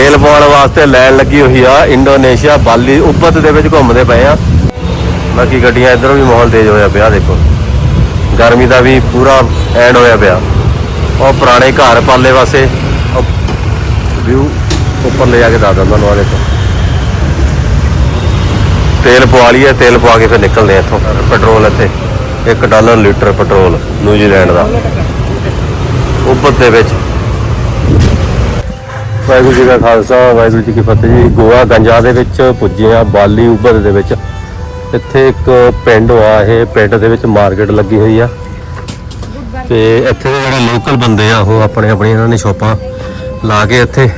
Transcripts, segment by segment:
ਤੇਲ ਪਾਉਣ ਵਾਸਤੇ ਲੈਣ ਲੱਗੀ ਹੋਈ ਆ, ਇੰਡੋਨੇਸ਼ੀਆ, ਬਾਲੀ, ਉੱਪਰ ਦੇ ਵਿੱਚ ਘੁੰਮਦੇ ਪਏ ਆ। ਬਾਕੀ ਗੱਡੀਆਂ ਇਧਰੋਂ ਵੀ ਮਾਹੌਲ ਤੇਜ਼ ਹੋਇਆ ਪਿਆ, ਦੇਖੋ। ਗਰਮੀ ਦਾ ਵੀ ਪੂਰਾ ਐਂਡ ਹੋਇਆ ਪਿਆ। ਉਹ ਪੁਰਾਣੇ ਘਰ ਪਾਲੇ ਵਾਸਤੇ ਵਿਊ ਉੱਪਰ ਲੈ ਜਾ ਕੇ ਦੱਸਦਾ ਤੁਹਾਨੂੰ ਆ ਦੇਖੋ। ਤੇਲ ਪਵਾ ਲਈਏ, ਤੇਲ ਪਵਾ ਕੇ ਫਿਰ ਨਿਕਲਦੇ ਆ ਇੱਥੋਂ। ਪੈਟਰੋਲ ਇੱਥੇ 1 dollar litre petrol New Zealand ਦਾ। ਉੱਪਰ ਦੇ ਵਿੱਚ ਵਾਹਿਗੁਰੂ ਜੀ ਕਾ ਖਾਲਸਾ, ਵਾਹਿਗੁਰੂ ਜੀ ਕੀ ਫਤਿਹ ਜੀ। ਗੋਆ ਗੰਜਾ ਦੇ ਵਿੱਚ ਪੁੱਜੇ ਆ ਬਾਲੀ ਉੱਬਰ ਦੇ ਵਿੱਚ। ਇੱਥੇ ਇੱਕ ਪਿੰਡ ਆ, ਇਹ ਪਿੰਡ ਦੇ ਵਿੱਚ ਮਾਰਕੀਟ ਲੱਗੀ ਹੋਈ ਆ। ਤੇ ਇੱਥੇ ਦੇ ਜਿਹੜੇ ਲੋਕਲ ਬੰਦੇ ਆ, ਉਹ ਆਪਣੇ ਆਪਣੀ ਇਹਨਾਂ ਨੇ ਸ਼ੋਪਾਂ ਲਾ ਕੇ ਇੱਥੇ।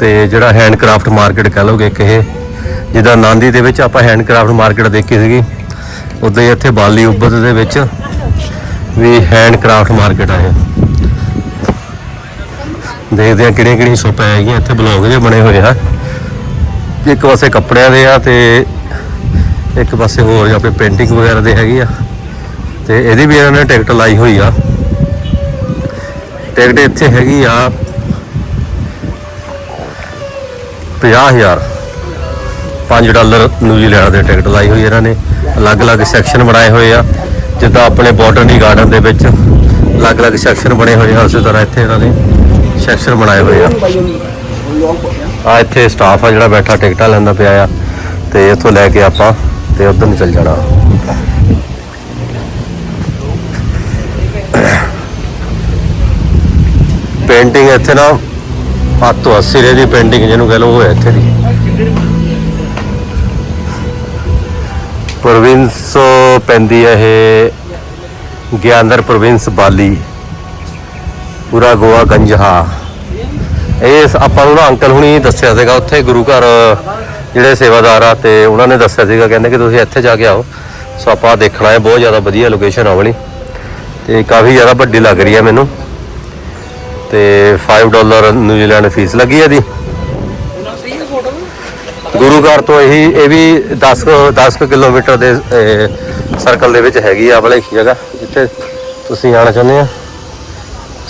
ਤੇ ਜਿਹੜਾ ਹੈਂਡਕ੍ਰਾਫਟ ਮਾਰਕੀਟ ਕਹ ਲਓਗੇ ਕਿ ਇਹ, ਜਿੱਦਾਂ ਨਾਂਦੀ ਦੇ ਵਿੱਚ ਆਪਾਂ ਹੈਂਡਕ੍ਰਾਫਟ ਮਾਰਕੀਟ ਦੇਖੀ ਸੀਗੀ, ਉਦਾਂ ਹੀ ਇੱਥੇ ਬਾਲੀ ਉੱਬਰ ਦੇ ਵਿੱਚ ਵੀ ਹੈਂਡਕ੍ਰਾਫਟ ਮਾਰਕੀਟ ਆ ਇਹ। ਦੇਖਦੇ ਆ ਕਿਹੜੀਆਂ ਕਿਹੜੀਆਂ ਸ਼ੋਪਾਂ ਹੈਗੀਆਂ, ਇੱਥੇ ਬਲੌਗ ਜਿਹੇ ਬਣੇ ਹੋਏ ਆ। ਇੱਕ ਪਾਸੇ ਕੱਪੜਿਆਂ ਦੇ ਆ ਤੇ ਇੱਕ ਪਾਸੇ ਹੋਰ ਆਪਣੇ ਪੇਂਟਿੰਗ ਵਗੈਰਾ ਦੇ ਹੈਗੀ ਆ। ਤੇ ਇਹਦੀ ਵੀ ਇਹਨਾਂ ਨੇ ਟਿਕਟ ਲਾਈ ਹੋਈ ਆ। ਟਿਕਟ ਇੱਥੇ ਹੈਗੀ ਆ 50000 5 ਡਾਲਰ ਨਿਊਜ਼ੀਲੈਂਡ ਦੇ ਟਿਕਟ ਲਾਈ ਹੋਈ ਇਹਨਾਂ ਨੇ। ਅਲੱਗ-ਅਲੱਗ ਸੈਕਸ਼ਨ ਬਣਾਏ ਹੋਏ ਆ। ਜਿੱਦਾਂ ਆਪਣੇ ਬੋਟਨੀ ਗਾਰਡਨ ਦੇ ਵਿੱਚ ਅਲੱਗ-ਅਲੱਗ ਸੈਕਸ਼ਨ ਬਣੇ ਹੋਏ ਆ, ਉਸੇ ਤਰ੍ਹਾਂ ਇੱਥੇ ਇਹਨਾਂ ਨੇ। ਸੈਕਸ਼ਨ ਬਣਾਏ ਹੋਏ ਆ। ਆ ਇੱਥੇ ਸਟਾਫ ਆ ਜਿਹੜਾ ਬੈਠਾ, ਟਿਕਟਾਂ ਲੈਂਦਾ ਪਿਆ ਆ ਤੇ ਇੱਥੋਂ ਲੈ ਕੇ ਆਪਾਂ ਤੇ ਉਧਰ ਨੂੰ ਚੱਲ ਜਾਣਾ। ਪੇਂਟਿੰਗ ਇੱਥੇ ਨਾ ਹੱਥ ਤੋਂ 80 ਰੇ ਦੀ ਪੇਂਟਿੰਗ ਜਿਹਨੂੰ ਕਹ ਲਓ, ਉਹ ਹੈ ਇੱਥੇ ਦੀ। ਪ੍ਰੋਵਿੰਸ ਪੈਂਦੀ ਹੈ ਇਹ ਗਿਆਨਦਰ ਪ੍ਰੋਵਿੰਸ ਬਾਲੀ, ਪੂਰਾ ਗੋਆ ਗੰਜਹਾ ਇਹ ਆਪਾਂ ਨੂੰ ਨਾ ਅੰਕਲ ਹੁਣੀ ਦੱਸਿਆ ਸੀਗਾ, ਉੱਥੇ ਗੁਰੂ ਘਰ ਜਿਹੜੇ ਸੇਵਾਦਾਰ ਆ ਤੇ ਉਹਨਾਂ ਨੇ ਦੱਸਿਆ ਸੀਗਾ, ਕਹਿੰਦੇ ਕਿ ਤੁਸੀਂ ਇੱਥੇ ਜਾ ਕੇ ਆਓ। ਸੋ ਆਪਾਂ ਦੇਖਣਾ ਹੈ, ਬਹੁਤ ਜ਼ਿਆਦਾ ਵਧੀਆ ਲੋਕੇਸ਼ਨ ਆ ਵਾਲੀ। ਤੇ ਕਾਫੀ ਜ਼ਿਆਦਾ ਵੱਡੀ ਲੱਗ ਰਹੀ ਹੈ ਮੈਨੂੰ। ਤੇ 5 ਡਾਲਰ ਨਿਊਜ਼ੀਲੈਂਡ ਫੀਸ ਲੱਗੀ ਹੈ ਦੀ ਗੁਰੂ ਘਰ ਤੋਂ ਇਹੀ, ਇਹ ਵੀ 10 10 ਕਿਲੋਮੀਟਰ ਦੇ ਸਰਕਲ ਦੇ ਵਿੱਚ ਹੈਗੀ ਆ ਵਾਲੀ ਜਗ੍ਹਾ, ਜਿੱਥੇ ਤੁਸੀਂ ਆਣਾ ਚਾਹੁੰਦੇ ਆ।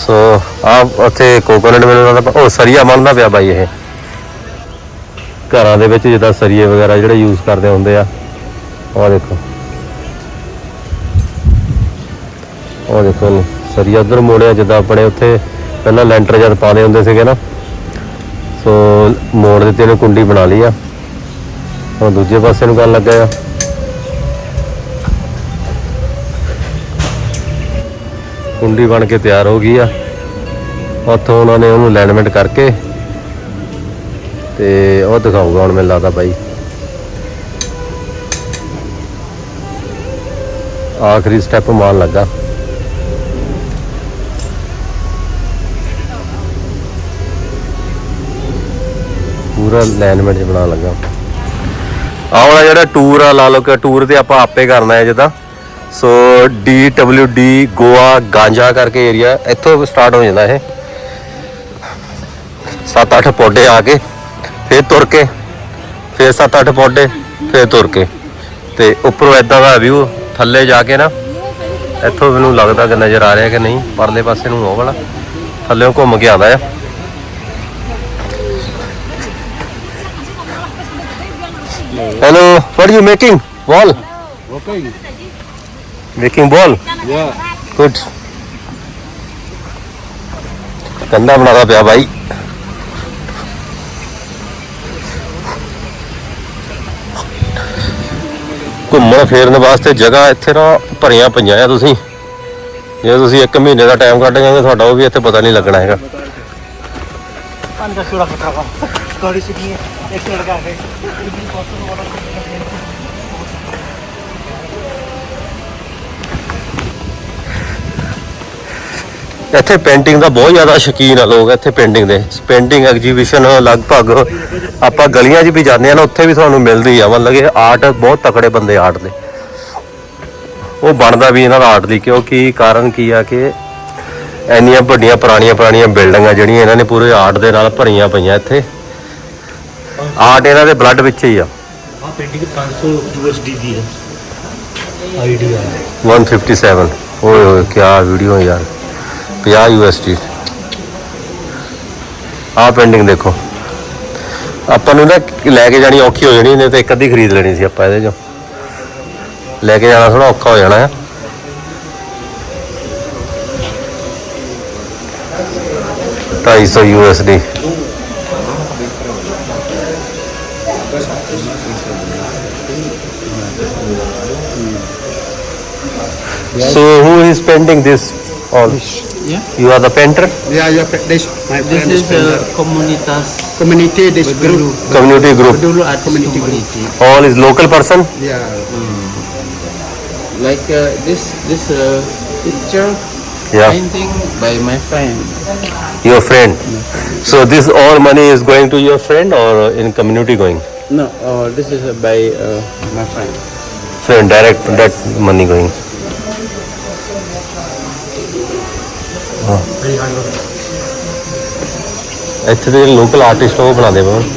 ਸੋ ਆ ਉੱਥੇ ਕੋਕੋਨਟ ਮਿਲਦਾ ਤਾਂ ਉਹ ਸਰੀਆ ਮੰਨਦਾ ਪਿਆ ਬਾਈ ਇਹ। ਘਰਾਂ ਦੇ ਵਿੱਚ ਜਿੱਦਾਂ ਸਰੀਏ ਵਗੈਰਾ ਜਿਹੜੇ ਯੂਜ਼ ਕਰਦੇ ਹੁੰਦੇ ਆ। ਉਹ ਦੇਖੋ। ਉਹ ਦੇਖੋ ਇਹਨੂੰ। ਸਰੀਆ ਉਧਰ ਮੋੜਿਆ, ਜਿੱਦਾਂ ਆਪਣੇ ਉੱਥੇ ਪਹਿਲਾਂ ਲੈਂਟਰ ਜਦ ਪਾਉਂਦੇ ਹੁੰਦੇ ਸੀਗੇ ਨਾ। ਸੋ, ਮੋੜ ਦਿੱਤੇ ਨੇ ਕੁੰਡੀ ਬਣਾ ਲਈ ਆ। ਹੁਣ ਦੂਜੇ ਪਾਸੇ ਨੂੰ ਕਰਨ ਲੱਗਾ ਆ। ਕੁੰਡੀ ਬਣ ਕੇ ਤਿਆਰ ਹੋ ਗਈ ਆ। ਉੱਥੋਂ ਉਹਨਾਂ ਨੇ ਉਹਨੂੰ ਅਲਾਈਨਮੈਂਟ ਕਰਕੇ ਤੇ ਉਹ ਦਿਖਾਊਗਾ ਹੁਣ ਮੈਨੂੰ ਲੱਗਦਾ ਬਾਈ। ਆਖਰੀ ਸਟੈਪ ਮਾਰਨ ਲੱਗਾ। ਪੂਰਾ ਅਲਾਈਨਮੈਂਟ ਬਣਾ ਲੱਗਾ। ਆਹ ਵਾਲਾ ਜਿਹੜਾ ਟੂਰ ਆ, ਲਾ ਲਓ ਕਿ ਟੂਰ ਤੇ ਆਪਾਂ ਆਪੇ ਕਰਨਾ ਹੈ ਜਿੱਦਾਂ। ਸੋ DWD ਗੋਆ ਗਾਂਜਾ ਕਰਕੇ ਏਰੀਆ ਇੱਥੋਂ ਸਟਾਰਟ ਹੋ ਜਾਂਦਾ ਇਹ 7-8 ਪੌਡੇ ਆ ਕੇ ਫੇਰ ਤੁਰ ਕੇ ਫੇਰ 7-8 ਪੌਡੇ ਫੇਰ ਤੁਰ ਕੇ ਤੇ ਉੱਪਰੋਂ ਐਦਾਂ ਦਾ ਵਿਊ ਥੱਲੇ ਜਾ ਕੇ ਨਾ ਇੱਥੋਂ ਮੈਨੂੰ ਲੱਗਦਾ ਕਿ ਨਜ਼ਰ ਆ ਰਿਹਾ ਕਿ ਨਹੀਂ ਪਰਲੇ ਪਾਸੇ ਨੂੰ ਉਹ ਵਾਲਾ ਥੱਲੇੋਂ ਘੁੰਮ ਕੇ ਆਉਂਦਾ ਆ Hello, what are you making? Wall? Okay. making ball? Yeah. Good. ਕੰਡਾ ਬਣਾਦਾ ਪਿਆ ਭਾਈ ਘੁੰਮਣ ਫੇਰਨ ਵਾਸਤੇ ਜਗ੍ਹਾ ਇੱਥੇ ਨਾ ਭਰੀਆਂ ਪਈਆਂ ਆ ਤੁਸੀਂ। ਜੇ ਤੁਸੀਂ ਇੱਕ ਮਹੀਨੇ ਦਾ ਟਾਈਮ ਕੱਢ ਗਏ ਤੁਹਾਡਾ ਉਹ ਵੀ ਇੱਥੇ ਪਤਾ ਨਹੀਂ ਲੱਗਣਾ ਹੈਗਾ। ਅੰਦਰ ਸੁਰਾ ਫਟਾਵਾ ਗਾੜੀ ਸਿੱਧੀ ਇੱਕ ਲੜਕਾ ਹੈ ਇੱਥੇ ਪੇਂਟਿੰਗ ਦਾ ਬਹੁਤ ਜ਼ਿਆਦਾ ਸ਼ੌਕੀਨ ਆ ਲੋਕ ਇੱਥੇ ਪੇਂਟਿੰਗ ਦੇ। ਪੇਂਟਿੰਗ ਐਗਜੀਬਿਸ਼ਨ ਲਗਭਗ ਆਪਾਂ ਗਲੀਆਂ 'ਚ ਵੀ ਜਾਂਦੇ ਆ ਨਾ ਉੱਥੇ ਵੀ ਤੁਹਾਨੂੰ ਮਿਲਦੀ ਆ। ਮਤਲਬ ਕਿ ਆਰਟ ਬਹੁਤ ਤਕੜੇ ਬੰਦੇ ਆਰਟ ਦੇ। ਉਹ ਬਣਦਾ ਵੀ ਇਹਨਾਂ ਦਾ ਆਰਟ ਦੀ ਕਿਉਂਕਿ ਕਾਰਨ ਕੀ ਆ ਕਿ ਇੰਨੀਆਂ ਵੱਡੀਆਂ ਪੁਰਾਣੀਆਂ ਪੁਰਾਣੀਆਂ ਬਿਲਡਿੰਗਾਂ ਜਿਹੜੀਆਂ ਇਹਨਾਂ ਨੇ ਪੂਰੇ ਆਰਟ ਦੇ ਨਾਲ ਭਰੀਆਂ ਪਈਆਂ ਇੱਥੇ। ਆਰਟ ਇਹਨਾਂ ਦੇ ਬਲੱਡ ਵਿੱਚ ਹੀ ਆ। ਆ ਪੇਂਟਿੰਗ 500 ਯੂਐਸਡੀ ਦੀ ਹੈ। ਆਈਡੀਆ। 157 ਓਏ ਓਏ ਕੀ ਵੀਡੀਓ ਯਾਰ। 50 ਯੂਐਸਡੀ ਆਹ ਪੇਂਟਿੰਗ ਦੇਖੋ। ਆਪਾਂ ਨੂੰ ਨਾ ਲੈ ਕੇ ਜਾਣੀ ਔਖੀ ਹੋ ਜਾਣੀ, ਨਹੀਂ ਤੇ ਇੱਕ ਅੱਧੀ ਖਰੀਦ ਲੈਣੀ ਸੀ ਆਪਾਂ ਇਹਦੇ ਚੋਂ। ਲੈ ਕੇ ਜਾਣਾ ਥੋੜਾ ਔਖਾ ਹੋ ਜਾਣਾ ਹੈ ਢਾਈ ਸੌ ਯੂਐਸਡੀ So, who is painting this all? Yeah. You are the painter? Yeah, yeah. This my This friend is painter. a komunitas community. This group. Community group. Dulu artis community. All is local person? Yeah. Like uh, this this uh, picture Yeah. painting by my friend. Your friend. So this all money is going to your friend or in community going? No, uh, this is uh, by uh, my friend. Friend, direct that money going. ਇੱਥੇ ਦੇ local artist ਉਹ ਬਣਾਉਂਦੇ ਪਏ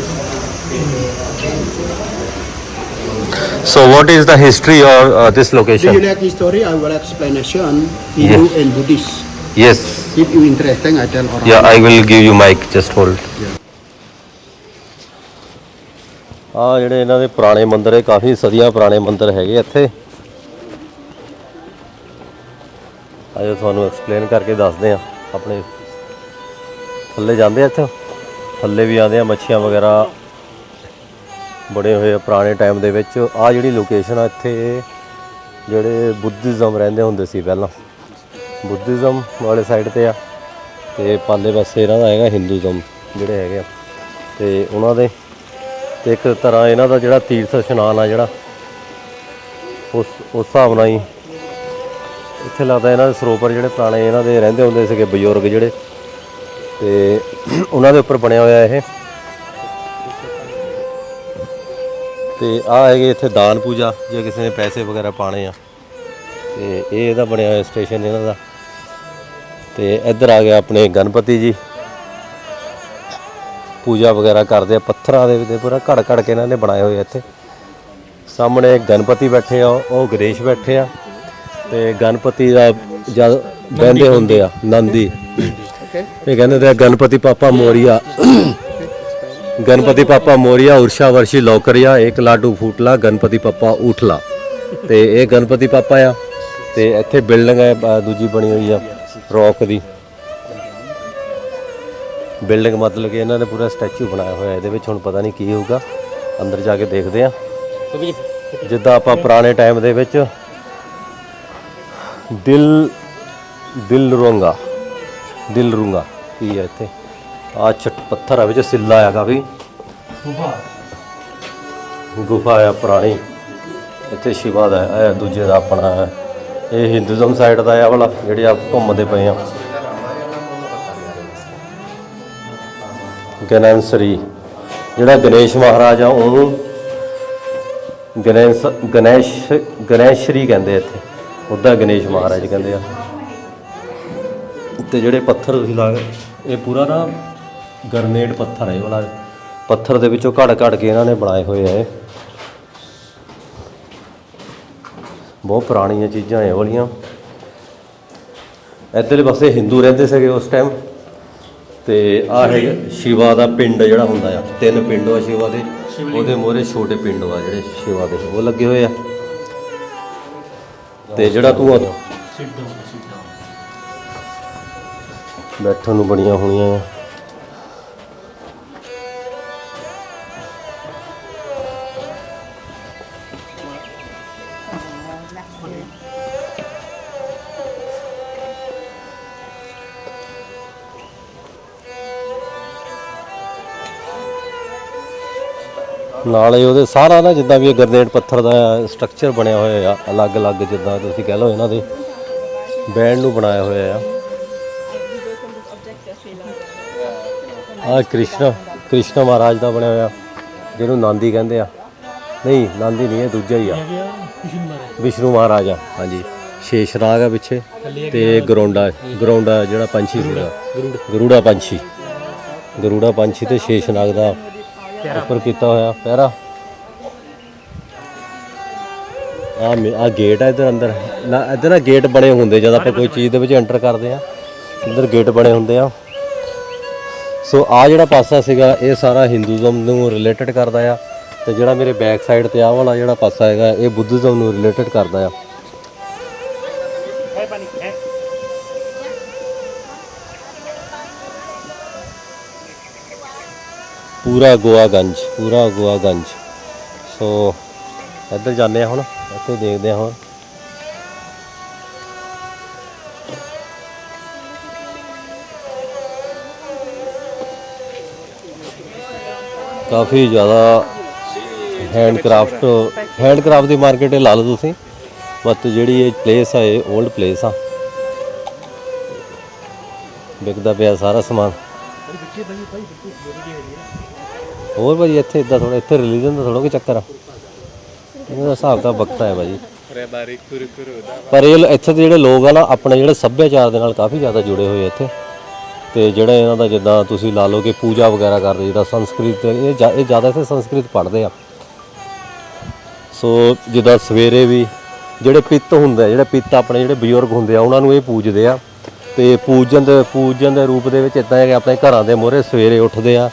So what is the history of uh, this Do you location? like history? I will explanation Hindu Yeah. and Buddhist. Yes. If you interesting, I tell around. Yeah, I will give you mic. Just hold. ਆ ਜਿਹੜੇ ਇਹਨਾਂ ਦੇ ਪੁਰਾਣੇ ਮੰਦਿਰ ਹੈ ਕਾਫੀ ਸਦੀਆਂ ਪੁਰਾਣੇ ਮੰਦਿਰ ਹੈਗੇ ਇੱਥੇ ਆਜੋ ਤੁਹਾਨੂੰ ਐਕਸਪਲੇਨ ਕਰਕੇ ਦੱਸਦੇ ਆ ਆਪਣੇ ਥੱਲੇ ਜਾਂਦੇ ਆ ਇੱਥੇ ਥੱਲੇ ਵੀ ਆਉਂਦੇ ਆ, ਮੱਛੀਆਂ ਵਗੈਰਾ। ਬਣੇ ਹੋਏ ਆ ਪੁਰਾਣੇ ਟਾਈਮ ਦੇ ਵਿੱਚ। ਆ ਜਿਹੜੀ ਲੋਕੇਸ਼ਨ ਆ, ਇੱਥੇ ਜਿਹੜੇ ਬੁੱਧਿਜ਼ਮ ਰਹਿੰਦੇ ਹੁੰਦੇ ਸੀ ਪਹਿਲਾਂ। ਬੁੱਧਿਜ਼ਮ ਵਾਲੇ ਸਾਈਡ ਤੇ ਆ, ਤੇ ਪਾਲੇ ਪਾਸੇ ਇਹਨਾਂ ਦਾ ਹੈਗਾ ਹਿੰਦੂਜ਼ਮ ਜਿਹੜੇ ਹੈਗੇ ਆ। ਤੇ ਉਹਨਾਂ ਦੇ, ਤੇ ਇੱਕ ਤਰ੍ਹਾਂ ਇਹਨਾਂ ਦਾ ਜਿਹੜਾ ਤੀਰਥ ਇਸ਼ਨਾਨ ਆ ਜਿਹੜਾ, ਉਸ ਉਸ ਹਿਸਾਬ ਨਾਲ ਹੀ। ਇੱਥੇ ਲੱਗਦਾ ਇਹਨਾਂ ਦੇ ਸਰੋਵਰ ਜਿਹੜੇ ਪੁਰਾਣੇ ਇਹਨਾਂ ਦੇ ਰਹਿੰਦੇ ਹੁੰਦੇ ਸੀਗੇ, ਬਜ਼ੁਰਗ ਜਿਹੜੇ। ਤੇ ਉਹਨਾਂ ਦੇ ਉੱਪਰ ਬਣਿਆ ਹੋਇਆ ਇਹ। ਤੇ ਆ ਹੈਗੇ ਇੱਥੇ ਦਾਨ ਪੂਜਾ ਜੇ ਕਿਸੇ ਨੇ ਪੈਸੇ ਵਗੈਰਾ ਪਾਣੇ ਆ। ਤੇ ਇਹ ਇਹਦਾ ਬਣਿਆ ਹੋਇਆ ਸਟੇਸ਼ਨ ਇਹਨਾਂ ਦਾ। ਤੇ ਇੱਧਰ ਆ ਗਿਆ ਆਪਣੇ ਗਣਪਤੀ ਜੀ। ਪੂਜਾ ਵਗੈਰਾ ਕਰਦੇ ਆ ਪੱਥਰਾਂ ਦੇ ਵਿੱਚ ਪੂਰਾ ਘੜ ਘੜ ਕੇ ਇਹਨਾਂ ਨੇ ਬਣਾਏ ਹੋਏ ਇੱਥੇ। ਸਾਹਮਣੇ ਗਣਪਤੀ ਬੈਠੇ ਆ ਉਹ ਗਣੇਸ਼ ਬੈਠੇ ਆ। ਤੇ ਗਣਪਤੀ ਦਾ ਜਦ ਬਹਿੰਦੇ ਹੁੰਦੇ ਆ ਨੰਦੀ। ਇਹ ਕਹਿੰਦੇ ਤੇ ਗਣਪਤੀ ਪਾਪਾ ਮੋਰੀਆ। ਗਣਪਤੀ ਪਾਪਾ ਮੋਰੀਆ ਉਰਸ਼ਾ ਵਰਸ਼ੀ ਲੋਕਰੀਆ ਇੱਕ ਲਾਡੂ ਫੂਟਲਾ ਗਣਪਤੀ ਪਾਪਾ ਉਠਲਾ ਤੇ ਇਹ ਗਣਪਤੀ ਪਾਪਾ ਆ ਤੇ ਇੱਥੇ ਬਿਲਡਿੰਗ ਹੈ ਅ, ਦੂਜੀ ਬਣੀ ਹੋਈ ਆ ਰੌਕ ਦੀ। ਬਿਲਡਿੰਗ ਮਤਲਬ ਕਿ ਇਹਨਾਂ ਨੇ ਪੂਰਾ ਸਟੈਚੂ ਬਣਾਇਆ ਹੋਇਆ ਇਹਦੇ ਵਿੱਚ ਹੁਣ ਪਤਾ ਨਹੀਂ ਕੀ ਹੋਊਗਾ। ਅੰਦਰ ਜਾ ਕੇ ਦੇਖਦੇ ਆ। ਜਿੱਦਾਂ ਆਪਾਂ ਪੁਰਾਣੇ ਟਾਈਮ ਦੇ ਵਿੱਚ ਦਿਲ ਦਿਲ ਰੋਂਗਾ। ਦਿਲ ਰੂੰਗਾ। ਕੀ ਹੈ ਇੱਥੇ? ਆ ਛੱਟ ਪੱਥਰ ਆ ਵਿੱਚ ਸਿੱਲਾ ਆ ਕਾਫੀ। ਗੁਫਾ। ਆ ਪੁਰਾਣੀ। ਇੱਥੇ ਸ਼ਿਵਾ ਦਾ ਹੈ ਇਹ ਦੂਜੇ ਦਾ ਆਪਣਾ ਹੈ। ਇਹ ਹਿੰਦੂਜ਼ਮ ਸਾਈਡ ਦਾ ਆ ਵਾਲਾ ਜਿਹੜੇ ਆ ਘੁੰਮਦੇ ਪਏ ਆ। ਗਣੇਸ਼ਰੀ ਜਿਹੜਾ ਗਣੇਸ਼ ਮਹਾਰਾਜ ਆ ਉਹਨੂੰ ਗਣੇਸ਼ ਗਣੇਸ਼ ਗਣੇਸ਼ਰੀ ਕਹਿੰਦੇ ਇੱਥੇ। ਉਹਦਾ ਗਣੇਸ਼ ਮਹਾਰਾਜ ਕਹਿੰਦੇ ਆ। ਤੇ ਜਿਹੜੇ ਪੱਥਰ ਤੁਸੀਂ ਲਾ ਇਹ ਪੂਰਾ ਨਾ ਗਰਨੇਡ ਪੱਥਰ ਹੈ ਇਹ ਵਾਲਾ। ਪੱਥਰ ਦੇ ਵਿੱਚੋਂ ਘੜ ਘੜ ਕੇ ਇਹਨਾਂ ਨੇ ਬਣਾਏ ਹੋਏ ਆ ਇਹ। ਬਹੁਤ ਪੁਰਾਣੀਆਂ ਚੀਜ਼ਾਂ ਇਹ ਵਾਲੀਆਂ। ਇੱਧਰਲੇ ਪਾਸੇ ਹਿੰਦੂ ਰਹਿੰਦੇ ਸੀਗੇ ਉਸ ਟਾਈਮ ਤੇ ਆ ਹੈਗਾ ਸ਼ਿਵਾ ਦਾ ਪਿੰਡ ਜਿਹੜਾ ਹੁੰਦਾ ਆ ਤਿੰਨ ਪਿੰਡ ਆ ਸ਼ਿਵਾ ਦੇ ਉਹਦੇ ਮੋਰੇ ਛੋਟੇ ਪਿੰਡ ਆ ਜਿਹੜੇ ਸ਼ਿਵਾ ਦੇ ਉਹ ਲੱਗੇ ਹੋਏ ਆ। ਤੇ ਜਿਹੜਾ ਤੂੰ ਆ ਬੈਠਣ ਨੂੰ ਬਣੀਆਂ ਹੋਣੀਆਂ ਆ। ਨਾਲੇ ਉਹਦੇ ਸਾਰਾ ਨਾ ਜਿੱਦਾਂ ਵੀ ਇਹ ਗਰਨੇਟ ਪੱਥਰ ਦਾ ਸਟਰਕਚਰ ਬਣਿਆ ਹੋਇਆ ਆ, ਅਲੱਗ-ਅਲੱਗ ਜਿੱਦਾਂ ਤੁਸੀਂ ਕਹਿ ਲਓ ਇਹਨਾਂ ਦੇ, ਬੈਂਡ ਨੂੰ ਬਣਾਇਆ ਹੋਇਆ ਆ। ਆ ਕ੍ਰਿਸ਼ਨ ਕ੍ਰਿਸ਼ਨ ਮਹਾਰਾਜ ਦਾ ਬਣਿਆ ਹੋਇਆ, ਜਿਹਨੂੰ ਨਾਂਦੀ ਕਹਿੰਦੇ ਆ। ਨਹੀਂ, ਨਾਂਦੀ ਨਹੀਂ, ਇਹ ਦੂਜਾ ਹੀ ਆ। ਵਿਸ਼ਨੂੰ ਮਹਾਰਾਜ ਆ, ਹਾਂਜੀ। ਸ਼ੇਸ਼ਨਾਗ ਆ ਪਿੱਛੇ, ਤੇ ਗਰੋਂਡਾ ਗਰੋਂਡਾ ਜਿਹੜਾ ਪੰਛੀ ਸੀਗਾ ਗਰੂੜਾ ਪੰਛੀ। ਗਰੂੜਾ ਪੰਛੀ ਤੇ ਸ਼ੇਸ਼ਨਾਗ ਦਾ ਉੱਪਰ ਕੀਤਾ ਹੋਇਆ ਪਹਿਰਾ। ਆ ਆ ਗੇਟ ਆ ਇਧਰ ਅੰਦਰ। ਨਾ, ਇਧਰ ਨਾ ਗੇਟ ਬਣੇ ਹੁੰਦੇ, ਜਦ ਆਪਾਂ ਕੋਈ ਚੀਜ਼ ਦੇ ਵਿੱਚ ਐਂਟਰ ਕਰਦੇ ਆ, ਇਧਰ ਗੇਟ ਬਣੇ ਹੁੰਦੇ ਆ। ਸੋ ਆ ਜਿਹੜਾ ਪਾਸਾ ਸੀਗਾ, ਇਹ ਸਾਰਾ ਹਿੰਦੂਜ਼ਮ ਨੂੰ ਰਿਲੇਟਡ ਕਰਦਾ ਆ ਤੇ ਜਿਹੜਾ ਮੇਰੇ ਬੈਕ ਸਾਈਡ ਤੇ ਆ ਵਾਲਾ ਜਿਹੜਾ ਪਾਸਾ ਹੈਗਾ, ਇਹ ਬੁੱਧਿਜ਼ਮ ਨੂੰ ਰਿਲੇਟਡ ਕਰਦਾ ਆ। ਪੂਰਾ ਗੋਆ ਗੋਆਗੰਜ ਪੂਰਾ ਗੋਆਗੰਜ ਸੋ ਇੱਧਰ ਜਾਂਦੇ ਆ ਹੁਣ, ਇੱਥੇ ਦੇਖਦੇ ਆ ਹੁਣ। ਕਾਫੀ ਜ਼ਿਆਦਾ ਹੈਂਡਕ੍ਰਾਫਟ ਹੈਂਡਕ੍ਰਾਫਟ ਦੀ ਮਾਰਕੀਟ ਲਾ ਲਓ ਤੁਸੀਂ। ਬਸ ਜਿਹੜੀ ਇਹ ਪਲੇਸ ਆ, ਇਹ 올ਡ ਪਲੇਸ ਆ। ਵਿਕਦਾ ਪਿਆ ਸਾਰਾ ਸਮਾਨ। ਹੋਰ ਭਾਜੀ ਇੱਥੇ ਇਦਾਂ ਥੋੜਾ ਇੱਥੇ ਰਿਲੀਜਨ ਦਾ ਥੋੜਾ ਕੋਈ ਚੱਕਰ ਆ। ਇਹਦਾ ਹਿਸਾਬ ਤਾਂ ਵੱਖਰਾ ਹੈ ਭਾਜੀ। ਪਰ ਇਹ ਇੱਥੇ ਦੇ ਜਿਹੜੇ ਲੋਕ ਆ ਨਾ, ਆਪਣੇ ਜਿਹੜੇ ਸੱਭਿਆਚਾਰ ਦੇ ਨਾਲ ਕਾਫੀ ਜ਼ਿਆਦਾ ਜੁੜੇ ਹੋਏ ਇੱਥੇ। ਤੇ ਜਿਹੜਾ ਇਹਨਾਂ ਦਾ ਜਿੱਦਾਂ ਤੁਸੀਂ ਲਾ ਲਓ ਕਿ ਪੂਜਾ ਵਗੈਰਾ ਕਰਦੇ ਜਿੱਦਾਂ ਸੰਸਕ੍ਰਿਤ, ਇਹ ਜ਼ਿਆ- ਇਹ ਜ਼ਿਆਦਾ ਇੱਥੇ ਸੰਸਕ੍ਰਿਤ ਪੜ੍ਹਦੇ ਆ। ਸੋ ਜਿੱਦਾਂ ਸਵੇਰੇ ਵੀ ਜਿਹੜੇ ਪਿੱਤ ਹੁੰਦੇ ਆ, ਜਿਹੜੇ ਪਿੱਤ ਆਪਣੇ ਜਿਹੜੇ ਬਜ਼ੁਰਗ ਹੁੰਦੇ ਆ, ਉਹਨਾਂ ਨੂੰ ਇਹ ਪੂਜਦੇ ਆ। ਤੇ ਪੂਜਨ ਦੇ ਪੂਜਨ ਦੇ ਰੂਪ ਦੇ ਵਿੱਚ ਇਦਾਂ ਹੈ ਕਿ ਆਪਣੇ ਘਰਾਂ ਦੇ ਮੋਹਰੇ ਸਵੇਰੇ ਉੱਠਦੇ ਆ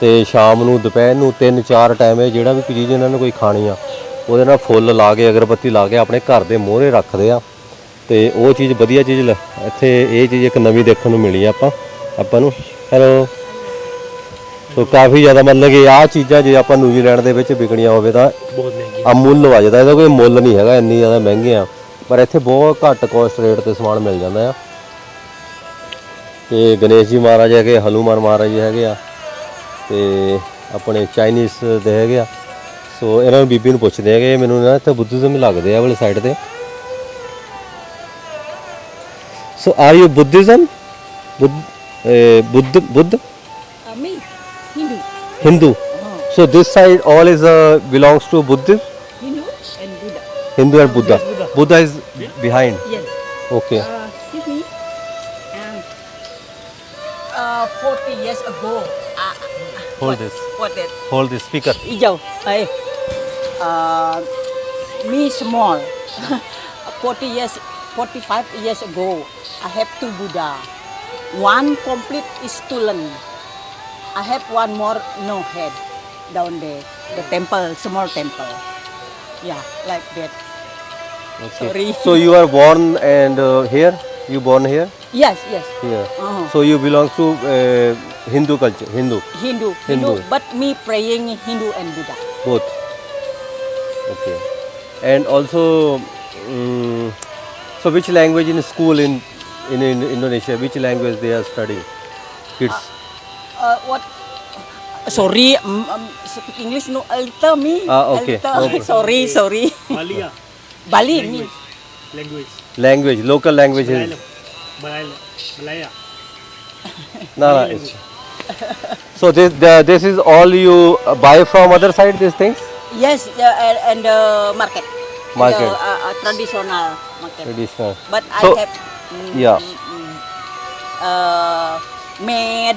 ਤੇ ਸ਼ਾਮ ਨੂੰ, ਦੁਪਹਿਰ ਨੂੰ ਤਿੰਨ ਚਾਰ ਟਾਈਮ ਇਹ ਜਿਹੜਾ ਵੀ ਕੋਈ ਚੀਜ਼ ਇਹਨਾਂ ਨੂੰ ਕੋਈ ਖਾਣੀ ਆ, ਉਹਦੇ ਨਾਲ ਫੁੱਲ ਲਾ ਕੇ, ਅਗਰਬੱਤੀ ਲਾ ਕੇ ਆਪਣੇ ਘਰ ਦੇ ਮੋਹਰੇ ਰੱਖਦੇ ਆ। ਤੇ ਉਹ ਚੀਜ਼ ਵਧੀਆ ਚੀਜ਼ ਲ- ਇੱਥੇ ਇਹ ਚੀਜ਼ ਇੱਕ ਨਵੀਂ ਦੇਖਣ ਨੂੰ ਮਿਲੀ ਆ ਆਪਾਂ। ਆਪਾਂ ਨੂੰ। ਹੈਲੋ ਸੋ ਕਾਫੀ ਜ਼ਿਆਦਾ ਮੰਨ ਕਿ ਆਹ ਚੀਜ਼ਾਂ ਜੇ ਆਪਾਂ ਨਿਊਜ਼ੀਲੈਂਡ ਦੇ ਵਿੱਚ ਵਿਕਣੀਆਂ ਹੋਵੇ ਤਾਂ ਬਹੁਤ ਮਹਿੰਗੀ ਅਮੁੱਲ ਆ ਜਾਂਦਾ। ਇਹਦਾ ਕੋਈ ਮੁੱਲ ਨਹੀਂ ਹੈਗਾ ਇੰਨੀ ਜ਼ਿਆਦਾ ਮਹਿੰਗੇ ਆ ਪਰ ਇੱਥੇ ਬਹੁਤ ਘੱਟ ਕੋਸਟ ਰੇਟ ਤੇ ਸਮਾਨ ਮਿਲ ਜਾਂਦਾ ਆ। ਤੇ ਗਣੇਸ਼ ਜੀ ਮਹਾਰਾਜ ਹੈਗੇ ਹਨੂਮਾਨ ਮਹਾਰਾਜ ਹੈਗੇ ਆ। ਤੇ ਆਪਣੇ ਚਾਈਨੀਜ਼ ਦੇ ਹੈਗੇ ਆ। ਸੋ ਇਹਨਾਂ ਨੂੰ ਬੀਬੀ ਨੂੰ ਪੁੱਛਦੇ ਹੈਗੇ ਮੈਨੂੰ ਨਾ ਇੱਥੇ ਬੁੱਧੀਜ਼ਮ ਲੱਗਦੇ ਆ ਵਾਲੇ ਸਾਈਡ ਤੇ। So are you Buddhism Buddh Buddha? Buddh? Uh, me, Hindu. Hindu. Uh-huh. So this side all is uh, belongs to Buddhism. Hindu and Buddha. Hindu and Buddha. Yes, Buddha. Buddha is yeah. behind. Yes. Okay. Uh, excuse me. Um, uh, 40 years ago. Uh, Hold what, this. What that? Hold this speaker. Yo, I, uh, me small. 40 years, 45 years ago, I have two Buddha. One complete is stolen. I have one more no head down there. The temple, small temple. Yeah, like that. Okay. Sorry. So you are born and uh, here. You born here. Yes, yes. Here. Uh-huh. So you belong to uh, Hindu culture. Hindu. Hindu, Hindu. Hindu, but me praying Hindu and Buddha. Both. Okay. And also, um, so which language in school in, in, in Indonesia? Which language they are studying? Kids. Uh, what? Sorry, um, um, speak English no a little me. Ah, okay. A little. Okay. sorry, sorry. Bali. ah. Bali language. me. Language. Language. Local language is. Malayalam. Malaya. No, no. It's, so this the, this is all you buy from other side these things? Yes, uh, and, and uh, market. Market. The, uh, uh, traditional market. Traditional. But so, I have mm, Yeah. mm, mm, uh, made.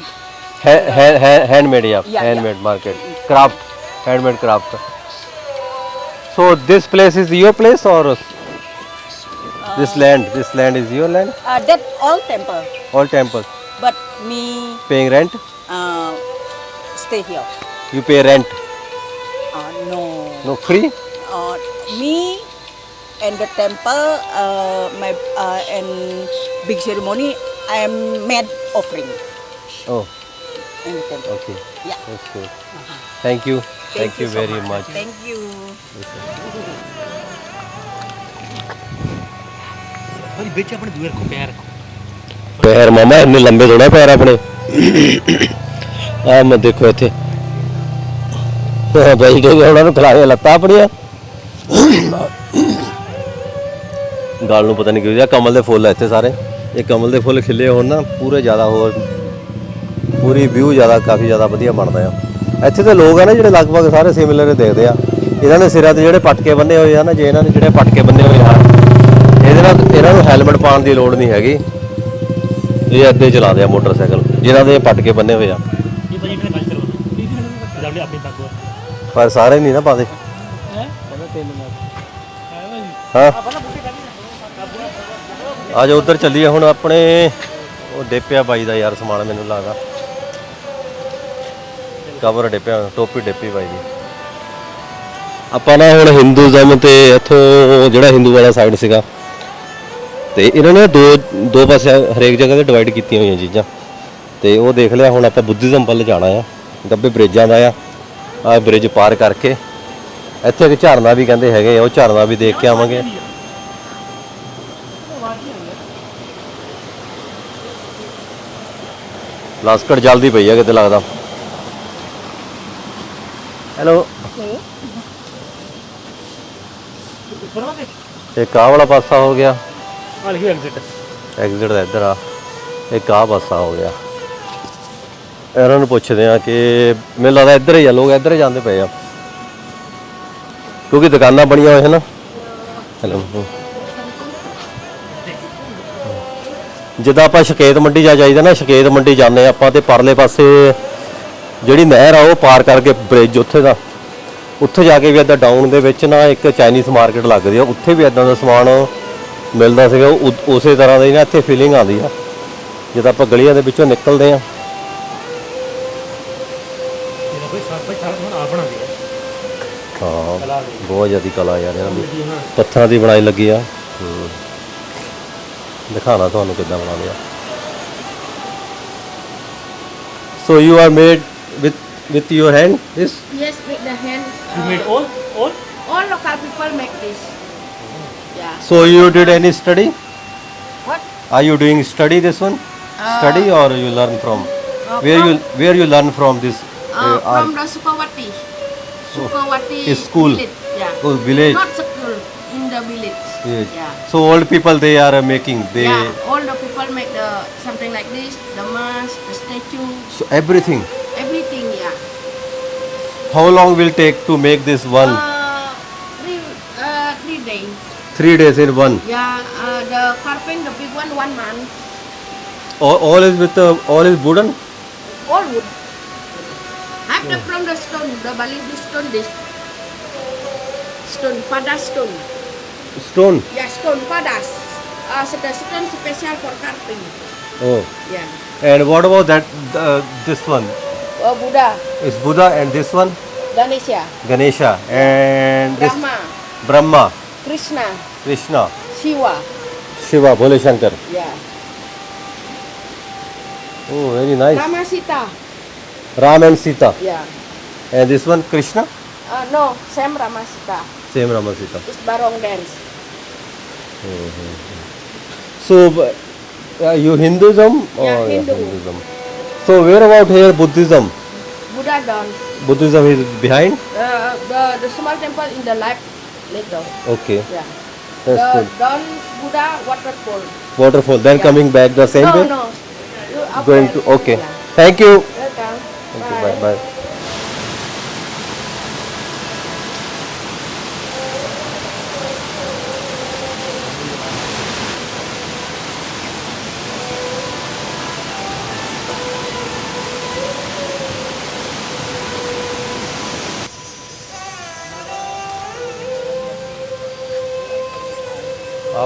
Ha- ha- ha- handmade, yeah. Yeah, handmade market. Craft. Handmade craft. So this place is your place or this land? This land is your land? Uh, that all temple. All temple. But me Paying rent? uh, stay here. You pay rent. Uh, no. No free? uh, me and the temple uh, my uh, and big ceremony I am made offering. Oh. In the temple. Okay. Yeah. That's uh-huh. good. Thank you. Thank, Thank you, you so very much. much. Thank you. ਭਾਈ ਪੈਰ ਮਾਮਾ ਇੰਨੇ ਲੰਬੇ ਥੋੜਾ ਪੈਰ ਆਪਣੇ ਆ ਮੈਂ ਦੇਖੋ ਇੱਥੇ ਭਾਈ ਦੇ ਉਹਨਾਂ ਨੂੰ ਖਲਾਏ ਲੱਤਾਂ ਆਪਣੀਆਂ ਗਾਲ ਨੂੰ ਪਤਾ ਨਹੀਂ ਕਿਉਂ ਜਾਂ ਕਮਲ ਦੇ ਫੁੱਲ ਇੱਥੇ ਸਾਰੇ। ਇਹ ਕਮਲ ਦੇ ਫੁੱਲ ਖਿਲੇ ਹੋਣ ਨਾ ਪੂਰੇ ਜ਼ਿਆਦਾ ਹੋਰ ਪੂਰੀ ਵਿਊ ਜ਼ਿਆਦਾ ਕਾਫੀ ਜ਼ਿਆਦਾ ਵਧੀਆ ਬਣਦਾ ਆ। ਇੱਥੇ ਤੇ ਲੋਕ ਆ ਨਾ ਜਿਹੜੇ ਲਗਭਗ ਸਾਰੇ ਸਿਮਿਲਰ ਦੇਖਦੇ ਆ। ਇਹਨਾਂ ਦੇ ਸਿਰਾਂ ਤੇ ਜਿਹੜੇ ਪਟਕੇ ਬੰਨੇ ਹੋਏ ਆ ਨਾ ਜੇ ਇਹਨਾਂ ਨੇ ਜਿਹੜੇ ਪਟਕੇ ਬੰਨੇ ਹੋਏ ਆ ਇਹਦੇ ਨਾਲ ਇਹਨਾਂ ਨੂੰ ਹੈਲਮਟ ਪਾਉਣ ਦੀ ਲੋੜ ਨਹੀਂ ਹੈਗੀ। ਇਹ ਅੱਧੇ ਚਲਾਦੇ ਆ ਮੋਟਰਸਾਈਕਲ ਜਿਹਨਾਂ ਦੇ ਪਟਕੇ ਬੰਨੇ ਹੋਏ ਆ। ਪਰ ਸਾਰੇ ਨਹੀਂ ਨਾ ਪਾਦੇ ਹਾਂ? ਆ ਜਾ ਉਧਰ ਚੱਲੀਏ ਹੁਣ ਆਪਣੇ। ਉਹ ਡੇਪਿਆ ਬਾਈ ਦਾ ਯਾਰ ਸਮਾਨ ਮੈਨੂੰ ਲੱਗਦਾ। ਕਵਰ ਡੇਪਿਆ, ਟੋਪੀ ਡੇਪੀ ਬਾਈ ਦੀ। ਆਪਾਂ ਨਾ ਹੁਣ ਹਿੰਦੂਜ਼ਮ ਤੇ ਇੱਥੋਂ ਜਿਹੜਾ ਹਿੰਦੂ ਵਾਲਾ ਸਾਈਡ ਸੀਗਾ, ਤੇ ਇਹਨਾਂ ਨੇ ਦੋ ਦੋ ਪਾਸੇ ਹਰੇਕ ਜਗ੍ਹਾ ਤੇ ਡਿਵਾਈਡ ਕੀਤੀਆਂ ਹੋਈਆਂ ਚੀਜ਼ਾਂ। ਤੇ ਉਹ ਦੇਖ ਲਿਆ, ਹੁਣ ਆਪਾਂ ਬੁੱਧੀਜ਼ਮ ਵੱਲ ਜਾਣਾ ਆ। ਗੱਬੇ ਬ੍ਰਿਜਾਂ ਦਾ ਆ। ਆ ਬ੍ਰਿਜ ਪਾਰ ਕਰਕੇ। ਇੱਥੇ ਇੱਕ ਝਰਨਾ ਵੀ ਕਹਿੰਦੇ ਹੈਗੇ ਆ, ਉਹ ਝਰਨਾ ਵੀ ਦੇਖ ਕੇ ਆਵਾਂਗੇ। ਲਾਸਕਟ ਜਲਦੀ ਪਈ ਆ ਕਿਤੇ ਲੱਗਦਾ। ਹੈਲੋ ਇੱਕ ਆਹ ਵਾਲਾ ਪਾਸਾ ਹੋ ਗਿਆ। ਆ ਐਗਜ਼ਿਟ ਐਗਜ਼ਿਟ ਦਾ ਇੱਧਰ ਆ। ਇੱਕ ਆਹ ਪਾਸਾ ਹੋ ਗਿਆ। ਇਹਨਾਂ ਨੂੰ ਪੁੱਛਦੇ ਆ ਕਿ ਮੈਨੂੰ ਲੱਗਦਾ ਇੱਧਰ ਹੀ ਆ, ਲੋਕ ਇੱਧਰ ਹੀ ਜਾਂਦੇ ਪਏ ਆ। ਕਿਉਂਕਿ ਦੁਕਾਨਾਂ ਬਣੀਆਂ ਹੋਈਆਂ ਹਨ ਹੈਲੋ ਜਿੱਦਾਂ ਆਪਾਂ ਸ਼ਕੇਤ ਮੰਡੀ ਜਾ ਜਾਈਦਾ ਨਾ ਸ਼ਕੇਤ ਮੰਡੀ ਜਾਂਦੇ ਆਪਾਂ ਤੇ ਪਰਲੇ ਪਾਸੇ ਜਿਹੜੀ ਨਹਿਰ ਆ ਉਹ ਪਾਰ ਕਰਕੇ ਬ੍ਰਿਜ ਉੱਥੇ ਦਾ। ਉੱਥੇ ਜਾ ਕੇ ਵੀ ਇਦਾਂ ਡਾਊਨ ਦੇ ਵਿੱਚ ਨਾ ਇੱਕ ਚਾਈਨੀਜ਼ ਮਾਰਕੀਟ ਲੱਗਦੀ ਆ ਉੱਥੇ ਵੀ ਇਦਾਂ ਦਾ ਸਮਾਨ ਮਿਲਦਾ ਸੀਗਾ ਉਸੇ ਤਰ੍ਹਾਂ ਦਾ ਹੀ ਨਾ ਇੱਥੇ ਫੀਲਿੰਗ ਆਉਂਦੀ ਆ। ਜਦੋਂ ਆਪਾਂ ਗਲੀਆਂ ਦੇ ਵਿੱਚੋਂ ਨਿਕਲਦੇ ਆ। ਹਾਂ ਬਹੁਤ ਜ਼ਿਆਦੀ ਕਲਾ ਯਾਰ ਇਹਨਾਂ ਦੀ ਪੱਥਰਾਂ ਦੀ ਬਣਾਈ ਲੱਗੀ ਆ। ਦਿਖਾਣਾ ਤੁਹਾਨੂੰ ਕਿੱਦਾਂ ਬਣਾਉਂਦੇ ਆ so you are made with with your hand this Yes, with the hand. You uh, made all all all local people make this. Yeah. So you did any study What? Are you doing study this one? study or you learn from? Uh, where you from- where you learn from this? Uh, uh, from art? the Sukawati. Sukawati Is school? village. Yeah. Oh, village. Not school, in the village. Yes. Yeah. So old people they are uh, making they yeah, all the people make the something like this, the mask, the statue, so everything. everything. Yeah. How long will take to make this one? Uh, three, uh, three days. Three days in one. Yeah. Uh, the carpet, the big one, one month. All, all is with the all is wooden. All wood. Have the from the stone, the Bali stone, this stone, pada stone. Stone. Yeah, stone padas. Uh, the stone special for carving. Oh. Yeah. And what about that? Uh, this one Oh, Buddha, is Buddha, and this one Ganesha, Ganesha, and this Brahma, Brahma, Krishna, Krishna, Shiva. Shiva, Bhole Shankar. Yeah. Oh, very nice. Rama Sita. Ram and Sita. Yeah. And this one Krishna. Uh, no, Sam Rama Sita. Same Rama Sita. It's Barong dance. So, uh, you Hinduism or Yeah, Hindu. Hinduism? So, where about here Buddhism? Buddha dance. Buddhism is behind. Uh, the the small temple in the left, little. Okay, Yeah. that's the good. dance Buddha waterfall. Waterfall. Then Yeah. coming back the same no, way. no. Going to okay. Yeah. Thank you. Welcome. Thank you. Bye bye.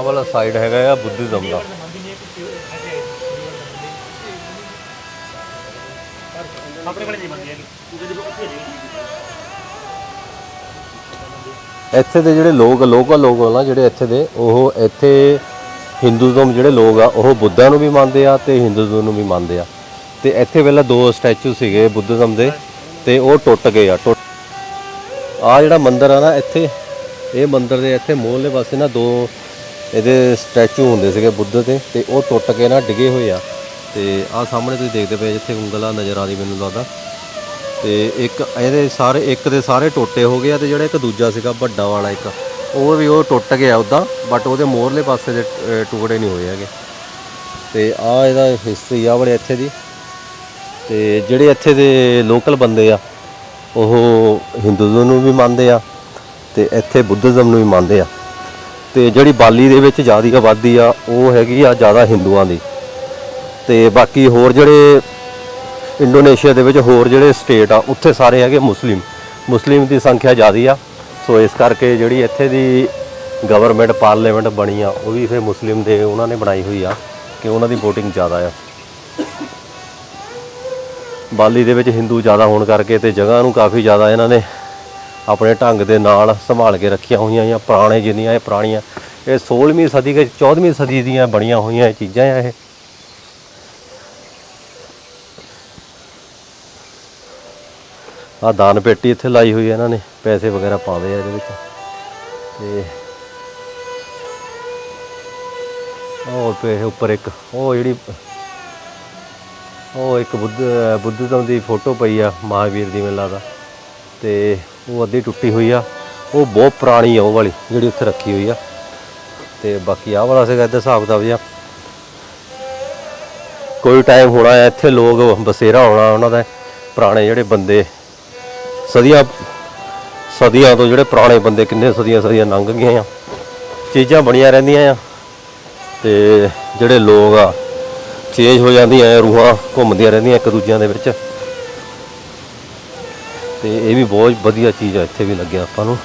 ਵਾਲਾ side ਹੈਗਾ ਆ, ਬੁੱਧਿਜ਼ਮ ਦਾ। ਇੱਥੇ ਦੇ ਜਿਹੜੇ ਲੋਕ, local ਲੋਕ ਆ ਨਾ, ਜਿਹੜੇ ਇੱਥੇ ਦੇ, ਉਹ ਇੱਥੇ ਹਿੰਦੂਜ਼ਮ ਜਿਹੜੇ ਲੋਕ ਆ, ਉਹ ਬੁੱਧਾ ਨੂੰ ਵੀ ਮੰਨਦੇ ਆ ਤੇ ਹਿੰਦੂਜ਼ਮ ਨੂੰ ਵੀ ਮੰਨਦੇ ਆ। ਤੇ ਇੱਥੇ ਵੇਲੇ ਦੋ ਸਟੈਚੂ ਸੀਗੇ ਬੁੱਧਿਜ਼ਮ ਦੇ, ਤੇ ਉਹ ਟੁੱਟ ਗਏ ਆ, ਟੁੱਟ ਆ ਜਿਹੜਾ ਮੰਦਿਰ ਆ ਨਾ ਇੱਥੇ, ਇਹ ਮੰਦਿਰ ਦੇ ਇੱਥੇ ਮੋਹਲੇ ਪਾਸੇ ਨਾ ਦੋ ਇਹਦੇ ਸਟੈਚੂ ਹੁੰਦੇ ਸੀਗੇ ਬੁੱਧ ਦੇ ਤੇ ਉਹ ਟੁੱਟ ਕੇ ਨਾ ਡਿੱਗੇ ਹੋਏ ਆ। ਤੇ ਆ ਸਾਹਮਣੇ ਤੁਸੀਂ ਦੇਖਦੇ ਪਏ ਜਿੱਥੇ ਉਂਗਲਾਂ ਨਜ਼ਰ ਆ ਰਹੀ ਮੈਨੂੰ ਲੱਗਦਾ। ਤੇ ਇੱਕ ਇਹਦੇ ਸਾਰੇ ਇੱਕ ਦੇ ਸਾਰੇ ਟੋਟੇ ਹੋ ਗਏ ਆ ਤੇ ਜਿਹੜਾ ਇੱਕ ਦੂਜਾ ਸੀਗਾ ਵੱਡਾ ਵਾਲਾ ਇੱਕ, ਉਹ ਵੀ ਉਹ ਟੁੱਟ ਗਿਆ ਉਦਾਂ ਬਟ ਉਹਦੇ ਮੋਹਰਲੇ ਪਾਸੇ ਦੇ ਟੁਕੜੇ ਨਹੀਂ ਹੋਏ ਹੈਗੇ। ਤੇ ਆ ਇਹਦਾ ਹਿਸਟਰੀ ਆ ਬੜੇ ਇੱਥੇ ਦੀ। ਤੇ ਜਿਹੜੇ ਇੱਥੇ ਦੇ ਲੋਕਲ ਬੰਦੇ ਆ, ਉਹ ਹਿੰਦੂਜ਼ਮ ਨੂੰ ਵੀ ਮੰਨਦੇ ਆ ਤੇ ਇੱਥੇ ਬੁੱਧਿਜ਼ਮ ਨੂੰ ਵੀ ਮੰਨਦੇ ਆ। ਤੇ ਜਿਹੜੀ ਬਾਲੀ ਦੇ ਵਿੱਚ ਜ਼ਿਆਦੀ ਆਬਾਦੀ ਆ, ਉਹ ਹੈਗੀ ਆ ਜ਼ਿਆਦਾ ਹਿੰਦੂਆਂ ਦੀ। ਤੇ ਬਾਕੀ ਹੋਰ ਜਿਹੜੇ ਇੰਡੋਨੇਸ਼ੀਆ ਦੇ ਵਿੱਚ ਹੋਰ ਜਿਹੜੇ ਸਟੇਟ ਆ, ਉੱਥੇ ਸਾਰੇ ਹੈਗੇ ਮੁਸਲਿਮ। ਮੁਸਲਿਮ ਦੀ ਸੰਖਿਆ ਜ਼ਿਆਦੀ ਆ। ਸੋ ਇਸ ਕਰਕੇ ਜਿਹੜੀ ਇੱਥੇ ਦੀ ਗਵਰਨਮੈਂਟ ਪਾਰਲੀਮੈਂਟ ਬਣੀ ਆ, ਉਹ ਵੀ ਫਿਰ ਮੁਸਲਿਮ ਦੇ ਉਹਨਾਂ ਨੇ ਬਣਾਈ ਹੋਈ ਆ, ਕਿ ਉਹਨਾਂ ਦੀ VOTING ਜ਼ਿਆਦਾ ਆ। ਬਾਲੀ ਦੇ ਵਿੱਚ ਹਿੰਦੂ ਜ਼ਿਆਦਾ ਹੋਣ ਕਰਕੇ ਤੇ ਜਗ੍ਹਾ ਨੂੰ ਕਾਫੀ ਜ਼ਿਆਦਾ ਇਹਨਾਂ ਨੇ ਆਪਣੇ ਢੰਗ ਦੇ ਨਾਲ ਸੰਭਾਲ ਕੇ ਰੱਖੀਆਂ ਹੋਈਆਂ ਜਾਂ ਪੁਰਾਣੇ ਜਿੰਨੀਆਂ ਇਹ ਪੁਰਾਣੀਆਂ, ਇਹ 16ਵੀਂ ਸਦੀ ਦੇ 14ਵੀਂ ਸਦੀ ਦੀਆਂ ਬਣੀਆਂ ਹੋਈਆਂ ਇਹ ਚੀਜ਼ਾਂ ਆ ਇਹ। ਆ ਦਾਨ ਪੇਟੀ ਇੱਥੇ ਲਾਈ ਹੋਈ ਹੈ ਇਹਨਾਂ ਨੇ, ਪੈਸੇ ਵਗੈਰਾ ਪਾਉਂਦੇ ਆ ਇਹਦੇ ਵਿੱਚ। ਤੇ ਉਹ ਪੇ ਉੱਪਰ ਇੱਕ, ਉਹ ਜਿਹੜੀ, ਉਹ ਇੱਕ ਬੁੱਧ ਬੁੱਧਜ਼ਮ ਦੀ ਫੋਟੋ ਪਈ ਆ ਮਹਾਵੀਰ ਦੀ ਮੈਨੂੰ ਲੱਗਦਾ ਤੇ ਉਹ ਅੱਧੀ ਟੁੱਟੀ ਹੋਈ ਆ। ਉਹ ਬਹੁਤ ਪੁਰਾਣੀ ਆ ਉਹ ਵਾਲੀ, ਜਿਹੜੀ ਉੱਥੇ ਰੱਖੀ ਹੋਈ ਆ। ਤੇ ਬਾਕੀ ਆਹ ਵਾਲਾ ਸੀਗਾ ਇੱਧਰ ਹਿਸਾਬ ਕਿਤਾਬ ਜਿਹਾ। ਕੋਈ ਟਾਈਮ ਹੋਣਾ ਹੈ ਇੱਥੇ ਲੋਕ ਬਸੇਰਾ ਹੋਣਾ ਉਹਨਾਂ ਦਾ, ਪੁਰਾਣੇ ਜਿਹੜੇ ਬੰਦੇ, ਸਦੀਆਂ ਸਦੀਆਂ ਤੋਂ ਜਿਹੜੇ ਪੁਰਾਣੇ ਬੰਦੇ ਕਿੰਨੇ ਸਦੀਆਂ ਸਦੀਆਂ ਲੰਘ ਗਏ ਆ। ਚੀਜ਼ਾਂ ਬਣੀਆਂ ਰਹਿੰਦੀਆਂ ਆ। ਤੇ ਜਿਹੜੇ ਲੋਕ ਆ ਚੇਂਜ ਹੋ ਜਾਂਦੀਆਂ ਆ, ਰੂਹਾਂ ਘੁੰਮਦੀਆਂ ਰਹਿੰਦੀਆਂ ਇੱਕ ਦੂਜਿਆਂ ਦੇ ਵਿੱਚ। ਤੇ ਇਹ ਵੀ ਬਹੁਤ ਵਧੀਆ ਚੀਜ਼ ਆ, ਇੱਥੇ ਵੀ ਲੱਗਿਆ ਆਪਾਂ ਨੂੰ।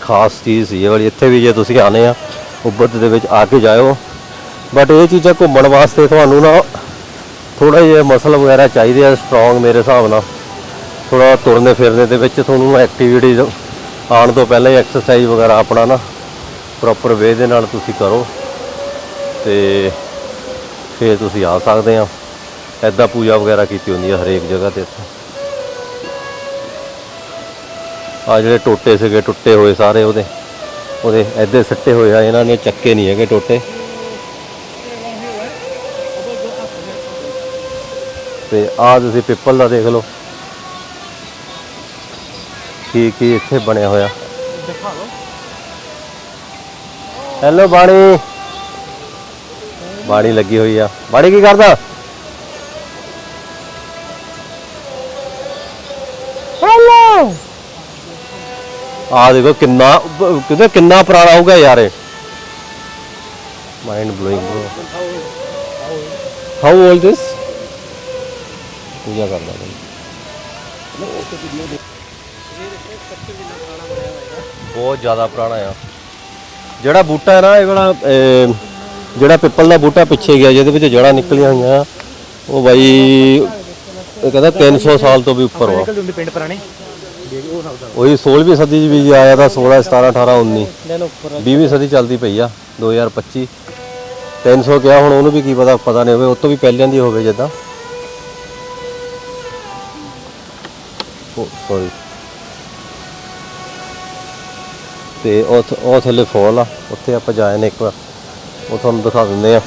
ਖਾਸ ਚੀਜ਼ ਸੀ, ਇਹ ਵਾਲੀ। ਇੱਥੇ ਵੀ ਜੇ ਤੁਸੀਂ ਆਨੇ ਆ ਉੱਬਦ ਦੇ ਵਿੱਚ ਆ ਕੇ ਜਾਇਓ। ਬਟ ਇਹ ਚੀਜ਼ਾਂ ਘੁੰਮਣ ਵਾਸਤੇ ਤੁਹਾਨੂੰ ਨਾ ਥੋੜਾ ਜਿਹਾ ਮਸਲ ਵਗੈਰਾ ਚਾਹੀਦੇ ਆ ਸਟਰੋਂਗ ਮੇਰੇ ਹਿਸਾਬ ਨਾਲ। ਥੋੜਾ ਤੁਰਨੇ ਫਿਰਨੇ ਦੇ ਵਿੱਚ ਤੁਹਾਨੂੰ ਐਕਟੀਵਿਟੀਜ਼ ਆਉਣ ਤੋਂ ਪਹਿਲਾਂ ਹੀ ਐਕਸਰਸਾਈਜ਼ ਵਗੈਰਾ ਆਪਣਾ ਨਾ ਪ੍ਰੋਪਰ ਵੇ ਦੇ ਨਾਲ ਤੁਸੀਂ ਕਰੋ। ਤੇ ਫਿਰ ਤੁਸੀਂ ਆ ਸਕਦੇ ਆ। ਐਦਾਂ ਪੂਜਾ ਵਗੈਰਾ ਕੀਤੀ ਹੁੰਦੀ ਹੈ ਹਰੇਕ ਜਗ੍ਹਾ ਤੇ ਇੱਥੇ। ਆ ਜਿਹੜੇ ਟੋਟੇ ਸੀਗੇ, ਟੁੱਟੇ ਹੋਏ ਸਾਰੇ ਉਹਦੇ। ਉਹਦੇ ਐਦੇ ਸਿੱਟੇ ਹੋਏ ਆ, ਇਹਨਾਂ ਨੇ ਚੱਕੇ ਨਹੀਂ ਹੈਗੇ ਟੋਟੇ। ਤੇ ਆ ਤੁਸੀਂ ਪਿੱਪਲ ਦਾ ਦੇਖ ਲਓ। ਕੀ ਕੀ ਇੱਥੇ ਬਣਿਆ ਹੋਇਆ। ਹੈਲੋ ਬਾਣੀ। ਬਾਣੀ ਲੱਗੀ ਹੋਈ ਆ। ਬਾਣੀ ਕੀ ਕਰਦਾ? ਆ ਦੇਖੋ ਕਿੰਨਾ, ਕਿਤੇ ਕਿੰਨਾ ਪੁਰਾਣਾ ਹੋਊਗਾ ਯਾਰ ਇਹ। Mind blowing how old this ਪੂਜਾ ਕਰਦਾ ਬਈ। ਬਹੁਤ ਜ਼ਿਆਦਾ ਪੁਰਾਣਾ ਆ। ਜਿਹੜਾ ਬੂਟਾ ਹੈ ਨਾ, ਇਹ ਵਾਲਾ ਜਿਹੜਾ ਪਿੱਪਲ ਦਾ ਬੂਟਾ ਪਿੱਛੇ ਗਿਆ, ਜਿਹਦੇ ਵਿੱਚ ਜੜਾਂ ਨਿਕਲੀਆਂ ਹੋਈਆਂ, ਉਹ ਬਾਈ, ਇਹ ਕਹਿੰਦਾ 300 ਸਾਲ ਤੋਂ ਵੀ ਉੱਪਰ ਵਾ। ਨਿਕਲਦੇ ਉਹੀ 16ਵੀਂ ਸਦੀ 'ਚ ਵੀ ਆਇਆ ਤਾਂ 16 17 18 19 ਲੈ ਲਓ ਉੱਪਰ 20ਵੀਂ ਸਦੀ ਚੱਲਦੀ ਪਈ ਆ 2025 300 ਕਿਹਾ ਹੁਣ ਉਹਨੂੰ ਵੀ ਕੀ ਪਤਾ ਪਤਾ ਨਹੀਂ ਹੋਵੇ ਉਹ ਤੋਂ ਵੀ ਪਹਿਲਾਂ ਦੀ ਹੋਵੇ ਜਿੱਦਾਂ। ਸੌਰੀ ਤੇ ਉਹ ਉਹ ਥੱਲੇ ਫੋਲ ਆ ਉੱਥੇ ਆਪਾਂ ਜਾਏ ਨੇ ਇੱਕ ਵਾਰ। ਉਹ ਤੁਹਾਨੂੰ ਦਿਖਾ ਦਿੰਦੇ ਆ।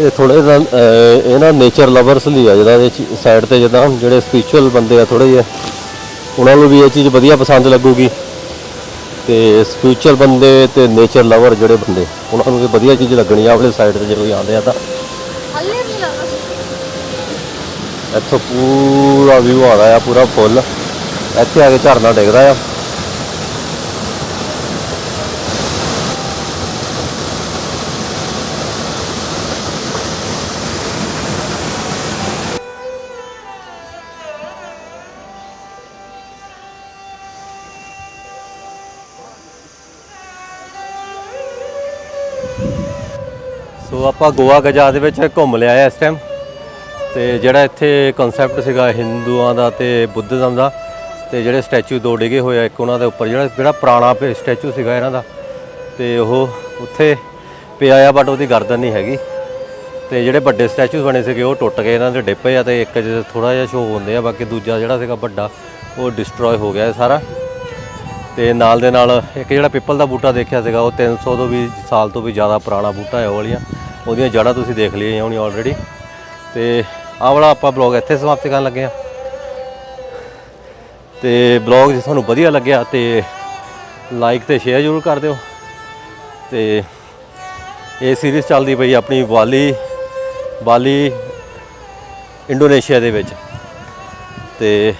ਇਹ ਥੋੜੇ ਜਿਹਾ ਨਾ ਨੇਚਰ ਲਵਰਸ ਲਈ ਆ ਜਿਹਦਾ ਇਹ ਸਾਈਡ ਤੇ ਜਿੱਦਾਂ ਜਿਹੜੇ ਸਪਿਰਚੁਅਲ ਬੰਦੇ ਆ ਥੋੜੇ ਜਿਹੇ ਉਹਨਾਂ ਨੂੰ ਵੀ ਇਹ ਚੀਜ਼ ਵਧੀਆ ਪਸੰਦ ਲੱਗੂਗੀ। ਤੇ ਸਪਿਰਚੁਅਲ ਬੰਦੇ ਤੇ ਨੇਚਰ ਲਵਰ ਜਿਹੜੇ ਬੰਦੇ ਉਹਨਾਂ ਨੂੰ ਵੀ ਵਧੀਆ ਚੀਜ਼ ਲੱਗਣੀ ਆ ਆਪਣੇ ਸਾਈਡ ਤੇ ਜੇ ਕੋਈ ਆਉਂਦੇ ਆ ਤਾਂ। ਇੱਥੋਂ ਪੂਰਾ ਵਿਊ ਆ ਪੂਰਾ ਫੁੱਲ ਇੱਥੇ ਆ ਕੇ ਝਰਨਾ ਡਿੱਗਦਾ ਆ। ਸੋ ਆਪਾਂ ਗੋਆ ਗਜਾ ਦੇ ਵਿੱਚ ਘੁੰਮ ਲਿਆ ਹੈ ਇਸ ਟਾਈਮ ਤੇ ਜਿਹੜਾ ਇੱਥੇ ਕਨਸੈਪਟ ਸੀਗਾ ਹਿੰਦੂਆਂ ਦਾ ਤੇ ਬੁੱਧਜ਼ਮ ਦਾ, ਤੇ ਜਿਹੜੇ ਸਟੈਚੂ ਦੋ ਡਿਗੇ ਹੋਏ ਆ, ਇੱਕ ਉਹਨਾਂ ਦੇ ਉੱਪਰ ਜਿਹੜਾ ਜਿਹੜਾ ਪੁਰਾਣਾ ਸਟੈਚੂ ਸੀਗਾ ਇਹਨਾਂ ਦਾ। ਤੇ ਉਹ ਉੱਥੇ ਪਿਆ ਆ ਬਟ ਉਹਦੀ ਗਰਦਨ ਨਹੀਂ ਹੈਗੀ। ਤੇ ਜਿਹੜੇ ਵੱਡੇ ਸਟੈਚੂ ਬਣੇ ਸੀਗੇ, ਉਹ ਟੁੱਟ ਗਏ, ਇਹਨਾਂ ਦੇ ਡਿੱਪੇ ਆ ਤੇ ਇੱਕ ਚ ਥੋੜਾ ਜਿਹਾ ਸ਼ੋ ਹੁੰਦੇ ਆ, ਬਾਕੀ ਦੂਜਾ ਜਿਹੜਾ ਸੀਗਾ ਵੱਡਾ, ਉਹ ਡਿਸਟਰੋਏ ਹੋ ਗਿਆ ਸਾਰਾ। ਤੇ ਨਾਲ ਦੇ ਨਾਲ ਇੱਕ ਜਿਹੜਾ ਪਿੱਪਲ ਦਾ ਬੂਟਾ ਦੇਖਿਆ ਸੀਗਾ, ਉਹ 300 ਤੋਂ ਵੀ ਸਾਲ ਤੋਂ ਵੀ ਜ਼ਿਆਦਾ ਪੁਰਾਣਾ ਬੂਟਾ ਹੈ ਉਹ ਵਾਲੀਆਂ। ਉਹਦੀਆਂ ਜੜ੍ਹਾਂ ਤੁਸੀਂ ਦੇਖ ਲਈਆਂ ਹੋਣੀ ਆਲਰੇਡੀ ਤੇ ਆਹ ਵਾਲਾ ਆਪਾਂ ਬਲੌਗ ਇੱਥੇ ਸਮਾਪਤ ਕਰਨ ਲੱਗੇ ਆ ਤੇ ਬਲੌਗ ਜੇ ਤੁਹਾਨੂੰ ਵਧੀਆ ਲੱਗਿਆ ਤੇ ਲਾਈਕ ਤੇ ਸ਼ੇਅਰ ਜ਼ਰੂਰ ਕਰ ਦਿਓ। ਤੇ ਇਹ ਸੀਰੀਜ਼ ਚੱਲਦੀ ਪਈ ਆਪਣੀ ਬਾਲੀ ਬਾਲੀ ਇੰਡੋਨੇਸ਼ੀਆ ਦੇ ਵਿੱਚ। ਤੇ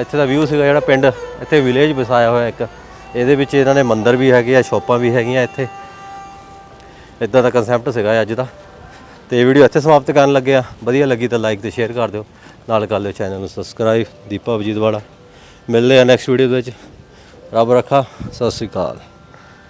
ਇੱਥੇ ਦਾ ਵਿਊ ਸੀਗਾ ਜਿਹੜਾ ਪਿੰਡ, ਇੱਥੇ ਵਿਲੇਜ ਵਸਾਇਆ ਹੋਇਆ ਇੱਕ। ਇਹਦੇ ਵਿੱਚ ਇਹਨਾਂ ਨੇ ਮੰਦਿਰ ਵੀ ਹੈਗੇ ਆ, ਸ਼ਾਪਾਂ ਵੀ ਹੈਗੀਆਂ ਇੱਥੇ। ਇਦਾਂ ਦਾ ਕਨਸੈਪਟ ਸੀਗਾ ਅੱਜ ਦਾ। ਤੇ ਇਹ ਵੀਡੀਓ ਇੱਥੇ ਸਮਾਪਤ ਕਰਨ ਲੱਗੇ ਆ ਵਧੀਆ ਲੱਗੀ ਤਾਂ ਲਾਈਕ ਤੇ ਸ਼ੇਅਰ ਕਰ ਦਿਓ। ਨਾਲ ਕਰ ਲਿਓ ਚੈਨਲ ਨੂੰ ਸਬਸਕ੍ਰਾਈਬ ਦੀਪਾ ਵਜੀਦ ਵਾਲਾ ਮਿਲਦੇ ਆ ਨੈਕਸਟ ਵੀਡੀਓ ਦੇ ਵਿੱਚ। ਰੱਬ ਰੱਖਾ, ਸਤਿ ਸ੍ਰੀ ਅਕਾਲ।